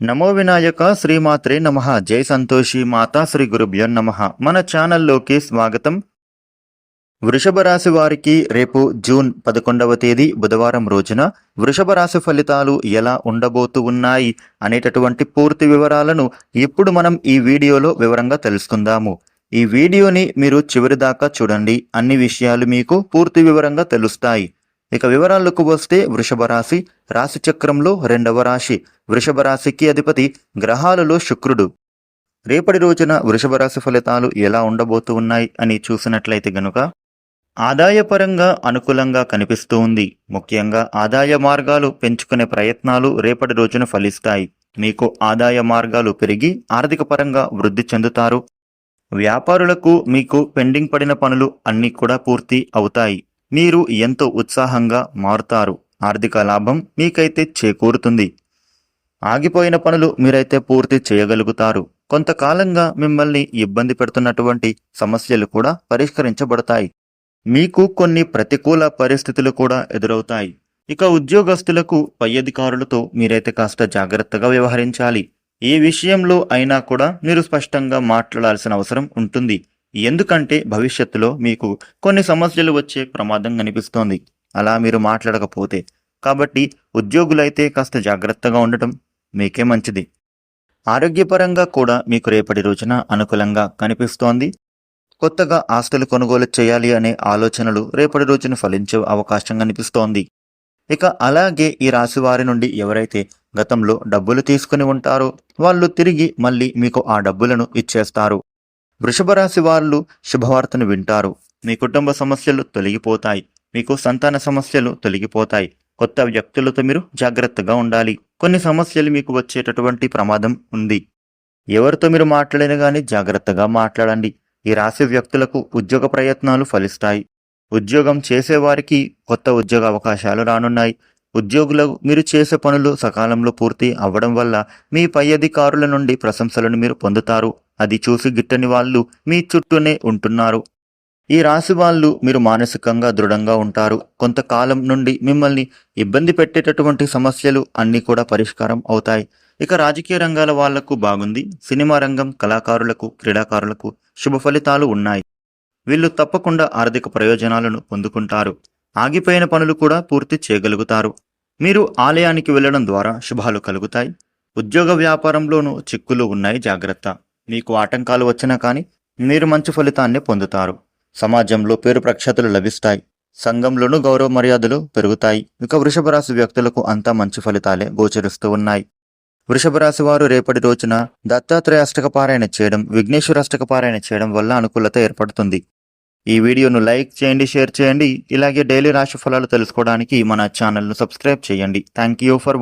నమో వినాయక శ్రీమాత్రే నమ. జై సంతోషి మాతా శ్రీ గురుభ్యో నమ. మన ఛానల్లోకి స్వాగతం. వృషభ రాశి వారికి రేపు జూన్ పదకొండవ తేదీ బుధవారం రోజున వృషభ రాశి ఫలితాలు ఎలా ఉండబోతూ ఉన్నాయి అనేటటువంటి పూర్తి వివరాలను ఇప్పుడు మనం ఈ వీడియోలో వివరంగా తెలుసుకుందాము. ఈ వీడియోని మీరు చివరి దాకా చూడండి. అన్ని విషయాలు మీకు పూర్తి వివరంగా తెలుస్తాయి. ఇక వివరాలకు వస్తే వృషభ రాశి రాశి చక్రంలో రెండవ రాశి. వృషభ రాశికి అధిపతి గ్రహాలలో శుక్రుడు. రేపటి రోజున వృషభ రాశి ఫలితాలు ఎలా ఉండబోతూ ఉన్నాయి అని చూసినట్లయితే గనుక ఆదాయపరంగా అనుకూలంగా కనిపిస్తూ ఉంది. ముఖ్యంగా ఆదాయ మార్గాలు పెంచుకునే ప్రయత్నాలు రేపటి రోజున ఫలిస్తాయి. మీకు ఆదాయ మార్గాలు పెరిగి ఆర్థిక పరంగా వృద్ధి చెందుతారు. వ్యాపారులకు మీకు పెండింగ్ పడిన పనులు అన్నీ కూడా పూర్తి అవుతాయి. మీరు ఎంతో ఉత్సాహంగా మారుతారు. ఆర్థిక లాభం మీకైతే చేకూరుతుంది. ఆగిపోయిన పనులు మీరైతే పూర్తి చేయగలుగుతారు. కొంతకాలంగా మిమ్మల్ని ఇబ్బంది పెడుతున్నటువంటి సమస్యలు కూడా పరిష్కరించబడతాయి. మీకు కొన్ని ప్రతికూల పరిస్థితులు కూడా ఎదురవుతాయి. ఇక ఉద్యోగస్తులకు పై అధికారులతో మీరైతే కాస్త జాగ్రత్తగా వ్యవహరించాలి. ఏ విషయంలో అయినా కూడా మీరు స్పష్టంగా మాట్లాడాల్సిన అవసరం ఉంటుంది. ఎందుకంటే భవిష్యత్తులో మీకు కొన్ని సమస్యలు వచ్చే ప్రమాదం కనిపిస్తోంది. అలా మీరు మాట్లాడకపోతే. కాబట్టి ఉద్యోగులైతే కాస్త జాగ్రత్తగా ఉండటం మీకే మంచిది. ఆరోగ్యపరంగా కూడా మీకు రేపటి రోజున అనుకూలంగా కనిపిస్తోంది. కొత్తగా ఆస్తులు కొనుగోలు చేయాలి అనే ఆలోచనలు రేపటి రోజున ఫలించే అవకాశం కనిపిస్తోంది. ఇక అలాగే ఈ రాశి వారి నుండి ఎవరైతే గతంలో డబ్బులు తీసుకుని ఉంటారో వాళ్ళు తిరిగి మళ్ళీ మీకు ఆ డబ్బులను ఇచ్చేస్తారు. వృషభ రాశి వాళ్ళు శుభవార్తను వింటారు. మీ కుటుంబ సమస్యలు తొలగిపోతాయి. మీకు సంతాన సమస్యలు తొలగిపోతాయి. కొత్త వ్యక్తులతో మీరు జాగ్రత్తగా ఉండాలి. కొన్ని సమస్యలు మీకు వచ్చేటటువంటి ప్రమాదం ఉంది. ఎవరితో మీరు మాట్లాడినా కానీ జాగ్రత్తగా మాట్లాడండి. ఈ రాశి వ్యక్తులకు ఉద్యోగ ప్రయత్నాలు ఫలిస్తాయి. ఉద్యోగం చేసేవారికి కొత్త ఉద్యోగ అవకాశాలు రానున్నాయి. ఉద్యోగులకు మీరు చేసే పనులు సకాలంలో పూర్తి అవ్వడం వల్ల మీ పై అధికారుల నుండి ప్రశంసలను మీరు పొందుతారు. అది చూసి గిట్టని వాళ్ళు మీ చుట్టూనే ఉంటున్నారు. ఈ రాశి వాళ్ళు మీరు మానసికంగా దృఢంగా ఉంటారు. కొంతకాలం నుండి మిమ్మల్ని ఇబ్బంది పెట్టేటటువంటి సమస్యలు అన్నీ కూడా పరిష్కారం అవుతాయి. ఇక రాజకీయ రంగాల వాళ్ళకు బాగుంది. సినిమా రంగం కళాకారులకు క్రీడాకారులకు శుభ ఫలితాలు ఉన్నాయి. వీళ్ళు తప్పకుండా ఆర్థిక ప్రయోజనాలను పొందుకుంటారు. ఆగిపోయిన పనులు కూడా పూర్తి చేయగలుగుతారు. మీరు ఆలయానికి వెళ్ళడం ద్వారా శుభాలు కలుగుతాయి. ఉద్యోగ వ్యాపారంలోనూ చిక్కులు ఉన్నాయి జాగ్రత్త. మీకు ఆటంకాలు వచ్చినా కానీ మీరు మంచి ఫలితాన్ని పొందుతారు. సమాజంలో పేరు ప్రఖ్యాతులు లభిస్తాయి. సంఘంలోనూ గౌరవ మర్యాదలు పెరుగుతాయి. ఇక వృషభ రాశి వ్యక్తులకు అంతా మంచి ఫలితాలే గోచరిస్తూ ఉన్నాయి. వృషభ రాశి వారు రేపటి రోజున దత్తాత్రేయ అష్టక పారాయణ చేయడం విఘ్నేశ్వర అష్టక పారాయణ చేయడం వల్ల అనుకూలత ఏర్పడుతుంది. ఈ వీడియోను లైక్ చేయండి షేర్ చేయండి. ఇలాగే డైలీ రాశి ఫలాలు తెలుసుకోవడానికి మన ఛానల్ను సబ్స్క్రైబ్ చేయండి. Thank you for